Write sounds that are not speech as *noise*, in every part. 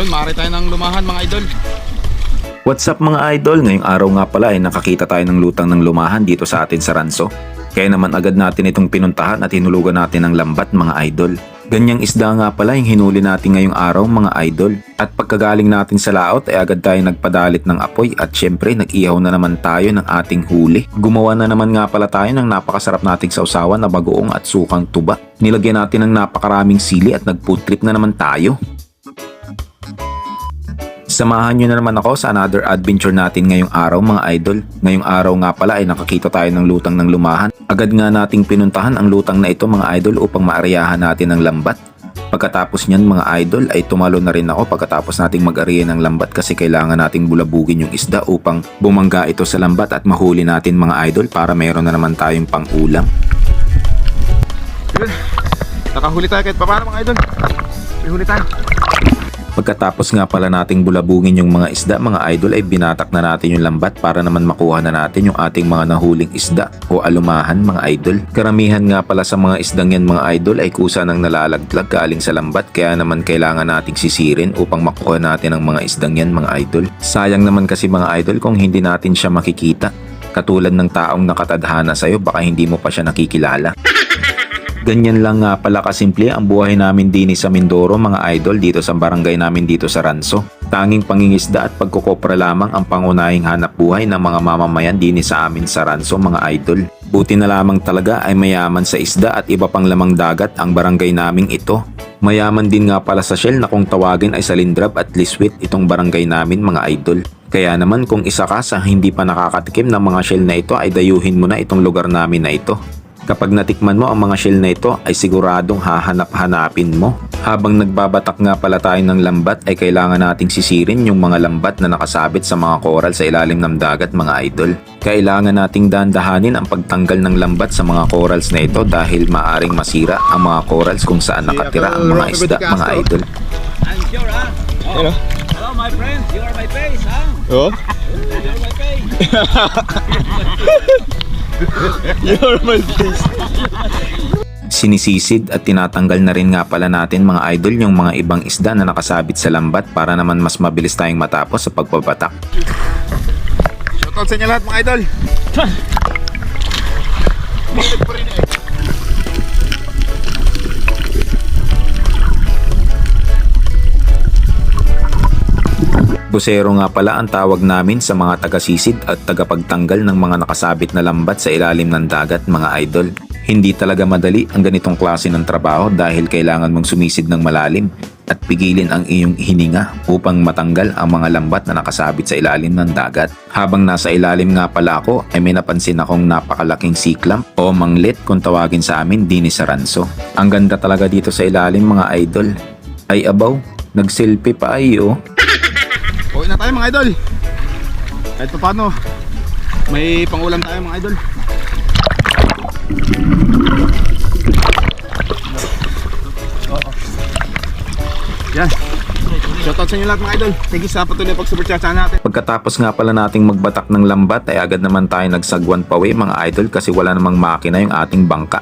Yun, maaari tayo ng lumahan mga idol. What's up mga idol? Ngayong araw nga pala ay nakakita tayo ng lutang ng lumahan dito sa atin sa Ranso. Kaya naman agad natin itong pinuntahan at hinulugan natin ng lambat mga idol. Ganyang isda nga pala yung hinuli natin ngayong araw mga idol. At pagkagaling natin sa laot ay agad tayo nagpadalit ng apoy at syempre nag-ihaw na naman tayo ng ating huli. Gumawa na naman nga pala tayo ng napakasarap nating sausawan na bagoong at sukang tuba. Nilagyan natin ng napakaraming sili at nag-food trip na naman tayo. Samahan nyo na naman ako sa another adventure natin ngayong araw mga idol. Ngayong araw nga pala ay nakakita tayo ng lutang ng lumahan. Agad nga nating pinuntahan ang lutang na ito mga idol upang maariyahan natin ng lambat. Pagkatapos niyan mga idol ay tumalo na rin ako pagkatapos nating mag-ariya ng lambat kasi kailangan nating bulabugin yung isda upang bumangga ito sa lambat at mahuli natin mga idol para mayroon na naman tayong pang-ulam. Nakahuli tayo kahit pa mga idol. May tayo. Pagkatapos nga pala nating bulabungin yung mga isda mga idol ay binatak na natin yung lambat para naman makuha na natin yung ating mga nahuling isda o alumahan mga idol. Karamihan nga pala sa mga isdang yan mga idol ay kusa ng nalalaglag galing sa lambat kaya naman kailangan nating sisirin upang makuha natin ang mga isdang yan mga idol. Sayang naman kasi mga idol kung hindi natin siya makikita. Katulad ng taong nakatadhana sa'yo baka hindi mo pa siya nakikilala. *laughs* Ganyan lang nga pala kasimple ang buhay namin din sa Mindoro mga idol dito sa barangay namin dito sa Ranso. Tanging pangingisda at pagkukopra lamang ang pangunahing hanap buhay ng mga mamamayan din sa amin sa Ranso mga idol. Buti na lamang talaga ay mayaman sa isda at iba pang lamang dagat ang barangay naming ito. Mayaman din nga pala sa shell na kung tawagin ay salindrab at liswit itong barangay namin mga idol. Kaya naman kung isa ka sa hindi pa nakakatikim ng mga shell na ito ay dayuhin mo na itong lugar namin na ito. Kapag natikman mo ang mga shell na ito ay siguradong hahanap-hanapin mo. Habang nagbabatak nga pala tayo ng lambat ay kailangan nating sisirin yung mga lambat na nakasabit sa mga coral sa ilalim ng dagat mga idol. Kailangan nating dandahanin ang pagtanggal ng lambat sa mga corals na ito dahil maaring masira ang mga corals kung saan nakatira ang mga isda mga idol. I'm sure, ha? Oh. Ano? Hello, my friends. You are my face, ha? Oh? You are my face. *laughs* You're my face. Sinisisid at tinatanggal na rin nga pala natin mga idol yung mga ibang isda na nakasabit sa lambat para naman mas mabilis tayong matapos sa pagbabatak. Shoutout sa inyo lahat mga idol. Busero nga pala ang tawag namin sa mga tagasisid at tagapagtanggal ng mga nakasabit na lambat sa ilalim ng dagat mga idol. Hindi talaga madali ang ganitong klase ng trabaho dahil kailangan mong sumisid ng malalim at pigilin ang iyong hininga upang matanggal ang mga lambat na nakasabit sa ilalim ng dagat. Habang nasa ilalim nga pala ako ay may napansin akong napakalaking siklam o manglit kung tawagin sa amin dini sa ranso. Ang ganda talaga dito sa ilalim mga idol. Ay abaw, nag-selfie pa ayo. Uwi na tayo mga idol. Kahit pa paano, may pangulam tayo mga idol. Yan. Shoutout sa inyo lahat mga idol. Thank you sa patuloy pag super chat natin. Pagkatapos nga pala nating magbatak ng lambat ay agad naman tayo nagsagwan pawi mga idol kasi wala namang makina yung ating bangka.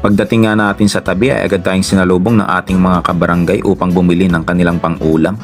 Pagdating nga natin sa tabi ay agad tayong sinalubong ng ating mga kabarangay upang bumili ng kanilang pang-ulam.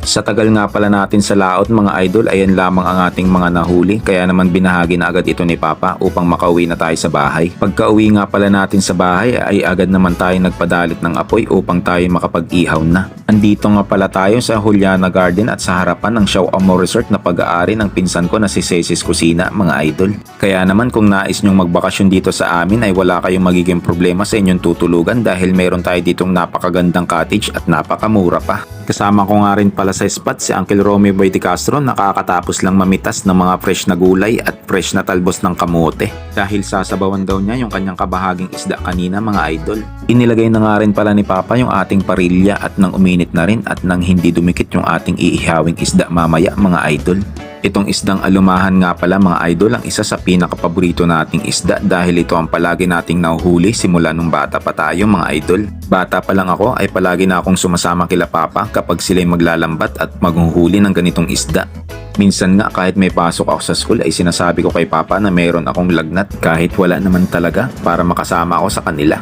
Sa tagal nga pala natin sa laot mga idol ayan lamang ang ating mga nahuli kaya naman binahagi na agad ito ni Papa upang makauwi na tayo sa bahay. Pagka uwi nga pala natin sa bahay ay agad naman tayo nagpadalit ng apoy upang tayo makapag-ihaw na. Andito nga pala tayo sa Juliana Garden at sa harapan ng Shaw Amo Resort na pag-aari ng pinsan ko na si Cesis Kusina mga idol. Kaya naman kung nais nyong magbakasyon dito sa amin ay wala kayong magiging problema sa inyong tutulugan dahil mayroon tayo ditong napakagandang cottage at napakamura pa. Kasama ko nga rin pala sa spot si Uncle Romeo Boy de Castro nakakatapos lang mamitas ng mga fresh na gulay at fresh na talbos ng kamote. Dahil sasabawan daw niya yung kanyang kabahaging isda kanina mga idol. Inilagay na nga rin pala ni Papa yung ating parilya at nang uminit na rin at nang hindi dumikit yung ating iihawing isda mamaya mga idol. Itong isdang alumahan nga pala mga idol ang isa sa pinakapaborito nating isda dahil ito ang palagi nating nahuhuli simula nung bata pa tayo mga idol. Bata pa lang ako ay palagi na akong sumasama kila Papa kapag sila'y maglalambat at maghuhuli ng ganitong isda. Minsan nga kahit may pasok ako sa school ay sinasabi ko kay Papa na mayroon akong lagnat kahit wala naman talaga para makasama ako sa kanila.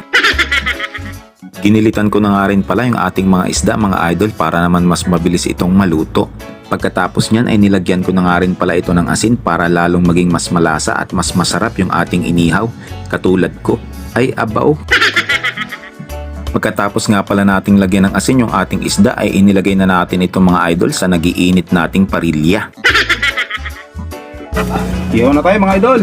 Ginilitan ko na nga rin pala yung ating mga isda mga idol para naman mas mabilis itong maluto. Pagkatapos niyan ay nilagyan ko na nga rin pala ito ng asin para lalong maging mas malasa at mas masarap yung ating inihaw. Katulad ko, ay abaw. *laughs* Pagkatapos nga pala nating lagyan ng asin yung ating isda ay inilagay na natin itong mga idol sa nagiinit nating parilya. Ihaw na tayo mga idol.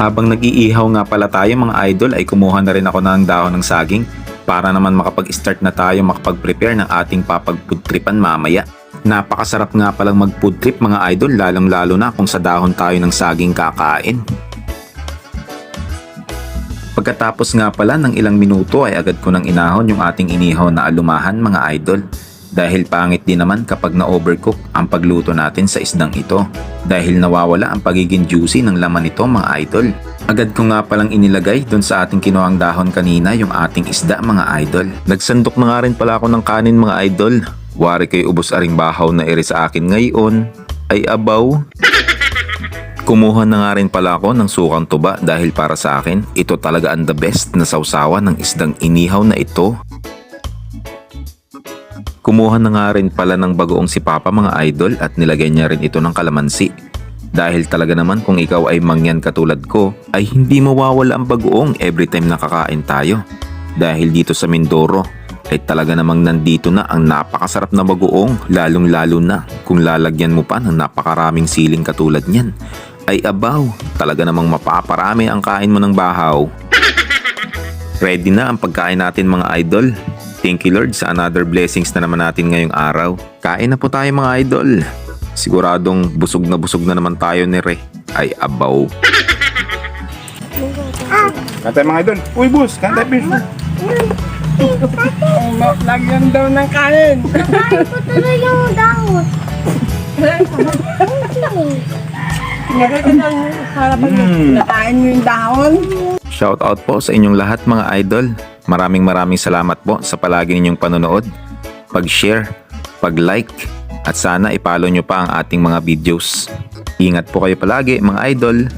Habang nag-iihaw nga pala tayo mga idol ay kumuha na rin ako ng dahon ng saging para naman makapag-start na tayo makapag-prepare ng ating papagpudtripan mamaya. Napakasarap nga palang mag-food trip mga idol lalong lalo na kung sa dahon tayo ng saging kakain. Pagkatapos nga pala ng ilang minuto ay agad ko nang inahon yung ating inihaw na alumahan mga idol. Dahil pangit din naman kapag na-overcook ang pagluto natin sa isdang ito. Dahil nawawala ang pagiging juicy ng laman nito mga idol. Agad ko nga palang inilagay dun sa ating kinuhang dahon kanina yung ating isda mga idol. Nagsandok na nga rin pala ako ng kanin mga idol. Wari kay ubos aring bahaw na iri sa akin ngayon. Ay abaw. *laughs* Kumuha na nga rin pala ako ng sukang tuba dahil para sa akin, ito talaga ang the best na sausawan ng isdang inihaw na ito. Kumuha na nga rin pala ng bagoong si Papa mga idol at nilagay niya rin ito ng kalamansi. Dahil talaga naman kung ikaw ay mangyan katulad ko, ay hindi mawawala ang bagoong every time nakakain tayo. Dahil dito sa Mindoro, ay talaga namang nandito na ang napakasarap na bagoong lalong lalo na kung lalagyan mo pa ng napakaraming siling katulad niyan. Ay abaw, talaga namang mapaparami ang kain mo ng bahaw. *laughs* Ready na ang pagkain natin mga idol. Thank you Lord sa another blessings na naman natin ngayong araw. Kain na po tayo mga idol. Siguradong busog na busog na naman tayo ni Re. Ay abaw. Kain tayo mga idol. Uy boss, kain tayo fish. Lagyan daw ng kanin. Nakain ko tuloy yung dahon. Lagay ka ng harapan mo. Mm. Nakain mo yung dahon. Shout out po sa inyong lahat mga idol. Maraming maraming salamat po sa palagi ninyong panonood, pag-share, pag-like, at sana ipalo nyo pa ang ating mga videos. Ingat po kayo palagi mga idol.